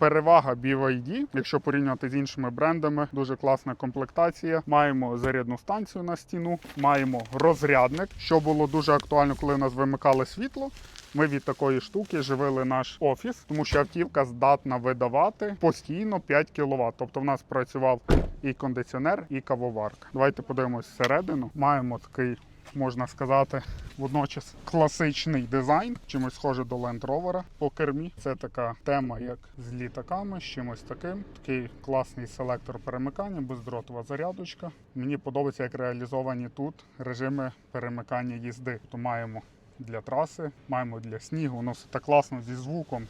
Перевага BYD, якщо порівнювати з іншими брендами, дуже класна комплектація. Маємо зарядну станцію на стіну, маємо розрядник, що було дуже актуально, коли у нас вимикали світло. Ми від такої штуки живили наш офіс, тому що автівка здатна видавати постійно 5 кВт. Тобто в нас працював і кондиціонер, і кавоварка. Давайте подивимось всередину. Маємо такий, можна сказати, водночас класичний дизайн, чимось схоже до Land Rover по кермі. Це така тема, як з літаками, з чимось таким. Такий класний селектор перемикання, бездротова зарядочка. Мені подобається, як реалізовані тут режими перемикання їзди. То маємо для траси, маємо для снігу. Воно все так класно зі звуком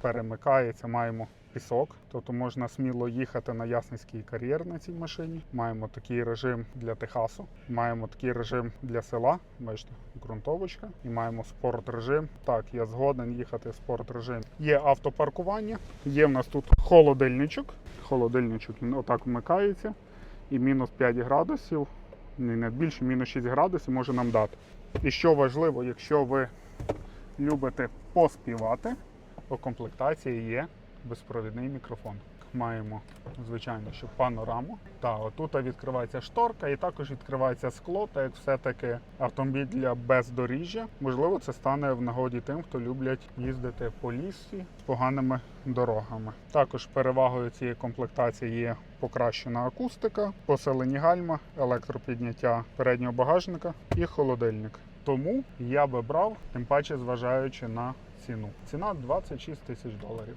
перемикається. Маємо пісок, тобто можна сміло їхати на Ясницький кар'єр на цій машині. Маємо такий режим для Техасу, маємо такий режим для села. Бачите, ґрунтовочка, і маємо спорт режим. Так, я згоден їхати в спорт режим. Є автопаркування, є в нас тут холодильничок. Холодильничок він отак вмикається, і мінус 5 градусів, не більше, мінус 6 градусів може нам дати. І що важливо, якщо ви любите поспівати, у комплектації є безпровідний мікрофон. Маємо, звичайно, що панораму. Та отут відкривається шторка і також відкривається скло, так як все-таки автомобіль для бездоріжжя. Можливо, це стане в нагоді тим, хто люблять їздити по лісі з поганими дорогами. Також перевагою цієї комплектації є покращена акустика, посилені гальма, електропідняття переднього багажника і холодильник. Тому я би брав, тим паче зважаючи на ціну. Ціна 26 тисяч доларів.